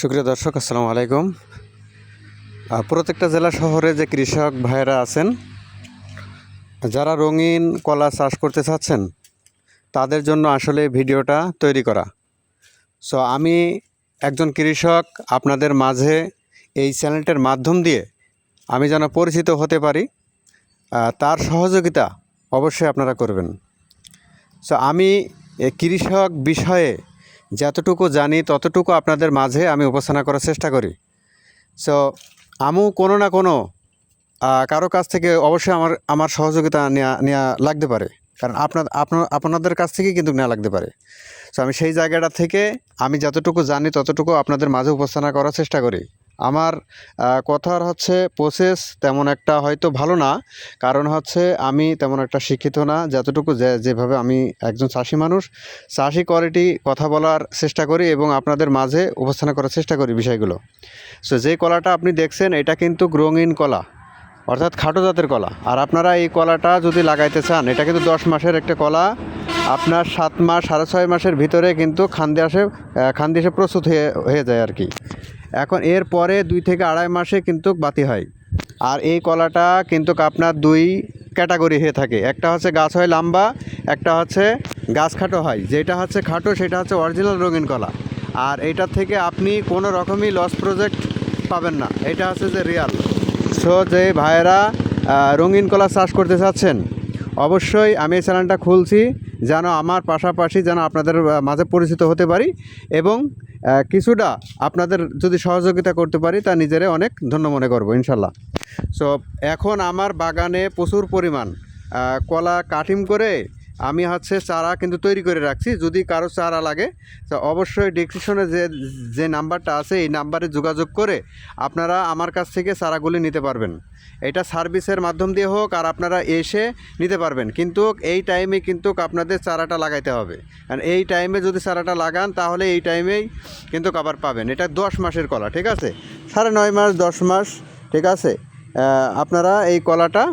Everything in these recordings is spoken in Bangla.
সুপ্রিয় দর্শক, আসসালামু আলাইকুম। প্রত্যেকটা জেলা শহরে যে কৃষক ভাইয়েরা আছেন, যারা রঙিন কলা চাষ করতে চাচ্ছেন, তাদের জন্য আসলে ভিডিওটা তৈরি করা। সো আমি একজন কৃষক, আপনাদের মাঝে এই চ্যানেলটার মাধ্যম দিয়ে আমি যেন পরিচিত হতে পারি তার সহযোগিতা অবশ্যই আপনারা করবেন। সো আমি কৃষক বিষয়ে যতটুকু জানি, ততটুকু আপনাদের মাঝে আমি উপাসনা করার চেষ্টা করি। সো আমু কোনো না কোনো কারও কাছ থেকে অবশ্যই আমার আমার সহযোগিতা নেওয়া নেওয়া লাগতে পারে। কারণ আপনার আপনার, আপনাদের কাছ থেকেই কিন্তু নেওয়া লাগতে পারে। সো আমি সেই জায়গাটা থেকে, আমি যতটুকু জানি, ততটুকু আপনাদের মাঝে উপস্থাপনা করার চেষ্টা করি। আমার কথার হচ্ছে প্রসেস তেমন একটা হয়তো ভালো না। কারণ হচ্ছে আমি তেমন একটা শিক্ষিত না। যতটুকু যে, যেভাবে আমি একজন চাষি মানুষ, চাষি কোয়ালিটি কথা বলার চেষ্টা করি এবং আপনাদের মাঝে উপস্থাপনা করার চেষ্টা করি বিষয়গুলো। সো যে কলাটা আপনি দেখছেন, এটা কিন্তু রঙিন কলা, অর্থাৎ খাটো জাতের কলা। আর আপনারা এই কলাটা যদি লাগাইতে চান, এটা কিন্তু দশ মাসের একটা কলা। আপনার সাত মাস সাড়ে ছয় মাসের ভিতরে কিন্তু খান্দে আসে খান্দি এসে প্রস্তুত হয়ে হয়ে যায় আর কি। এখন এর পরে দুই থেকে আড়াই মাসে কিন্তু বাতি হয়। আর এই কলাটা কিন্তু আপনার দুই ক্যাটাগরি হয়ে থাকে। একটা হচ্ছে গাছ হয় লম্বা, একটা হচ্ছে গাছ খাটো হয়। যেটা হচ্ছে খাটো, সেটা হচ্ছে অরিজিনাল রঙিন কলা। আর এইটার থেকে আপনি কোনো রকমই লস প্রজেক্ট পাবেন না। এটা হচ্ছে যে রিয়াল সো যে ভাইয়েরা রঙিন কলা চাষ করতে চাচ্ছেন, অবশ্যই আমি এই চ্যানেলটা খুলছি। যেন আমার পাশাপাশি যেন আপনাদের মাঝে পরিচিত হতে পারি এবং কিছুটা আপনাদের যদি সহযোগিতা করতে পারি তা নিজেরে অনেক ধন্য মনে করব, ইনশাল্লাহ। সো এখন আমার বাগানে প্রচুর পরিমাণ কলা কাটিং করে আমি হচ্ছে চারা কিন্তু তৈরি করে রাখছি। যদি কারও চারা লাগে, তো অবশ্যই ডিসক্রিপশনে যে যে নাম্বারটা আছে, এই নাম্বারে যোগাযোগ করে আপনারা আমার কাছ থেকে চারাগুলি নিতে পারবেন। এটা সার্ভিসের মাধ্যম দিয়ে হোক, আর আপনারা এসে নিতে পারবেন। কিন্তু এই টাইমে কিন্তু আপনাদের চারাটা লাগাইতে হবে। কারণ এই টাইমে যদি চারাটা লাগান, তাহলে এই টাইমেই কিন্তু আবার পাবেন। এটা দশ মাসের কলা, ঠিক আছে? সাড়ে নয় মাস, দশ মাস, ঠিক আছে? আপনারা এই কলাটা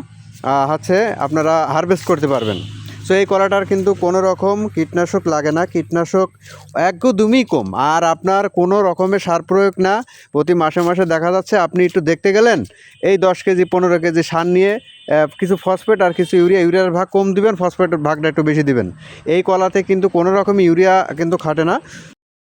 হচ্ছে আপনারা হারভেস্ট করতে পারবেন। সো এই কলাটার কিন্তু কোনো রকম কীটনাশক লাগে না। কীটনাশক একদমই কম। আর আপনার কোনো রকমের সার প্রয়োগ না। প্রতি মাসে মাসে দেখা যাচ্ছে, আপনি একটু দেখতে গেলেন, এই দশ কেজি, পনেরো কেজি সার নিয়ে কিছু ফসফেট আর কিছু ইউরিয়া, ইউরিয়ার ভাগ কম দিবেন, ফসফেটের ভাগটা একটু বেশি দিবেন। এই কলাতে কিন্তু কোনো রকম ইউরিয়া কিন্তু খাটে না।